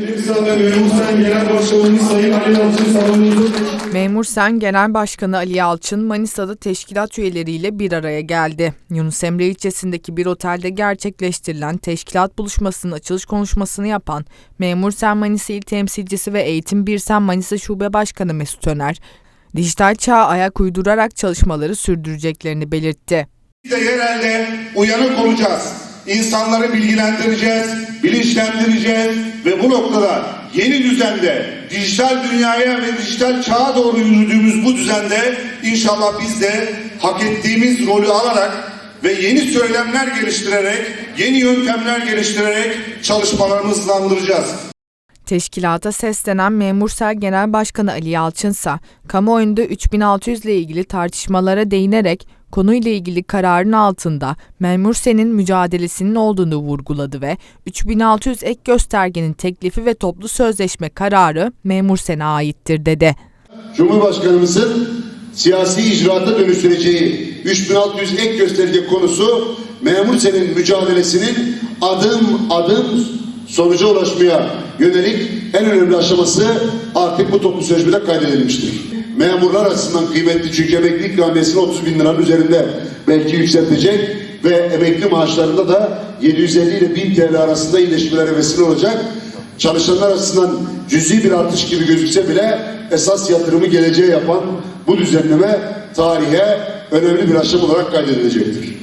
Memur ve Memur Sen Genel Başkanımız Sayın Ali Yalçın salonumuzu Memur Sen Genel Başkanı Ali Yalçın Manisa'da teşkilat üyeleriyle bir araya geldi. Yunus Emre ilçesindeki bir otelde gerçekleştirilen teşkilat buluşmasının açılış konuşmasını yapan Memur Sen Manisa İl Temsilcisi ve Eğitim Birsen Manisa Şube Başkanı Mesut Öner, dijital çağa ayak uydurarak çalışmaları sürdüreceklerini belirtti. Biz de yerelde uyanık olacağız. İnsanları bilgilendireceğiz, bilinçlendireceğiz ve bu noktada yeni düzende dijital dünyaya ve dijital çağa doğru yürüdüğümüz bu düzende inşallah biz de hak ettiğimiz rolü alarak ve yeni söylemler geliştirerek, yeni yöntemler geliştirerek çalışmalarımızı hızlandıracağız. Teşkilata seslenen Memursel Genel Başkanı Ali Yalçın kamuoyunda 3600 ile ilgili tartışmalara değinerek konuyla ilgili kararın altında Memursen'in mücadelesinin olduğunu vurguladı ve 3600 ek göstergenin teklifi ve toplu sözleşme kararı Memursen'e aittir dedi. Cumhurbaşkanımızın siyasi icraata dönüştüreceği 3600 ek gösterge konusu memur senin mücadelesinin adım adım sonuca ulaşmaya yönelik en önemli aşaması artık bu toplu sözleşmede kaydedilmiştir. Memurlar açısından kıymetli çünkü emekli ikramiyesini 30 bin liranın üzerinde belki yükseltecek ve emekli maaşlarında da 750 ile 1000 TL arasında iyileşmelere vesile olacak. Çalışanlar açısından cüzi bir artış gibi gözükse bile esas yatırımı geleceğe yapan bu düzenleme tarihe önemli bir aşama olarak kaydedilecektir.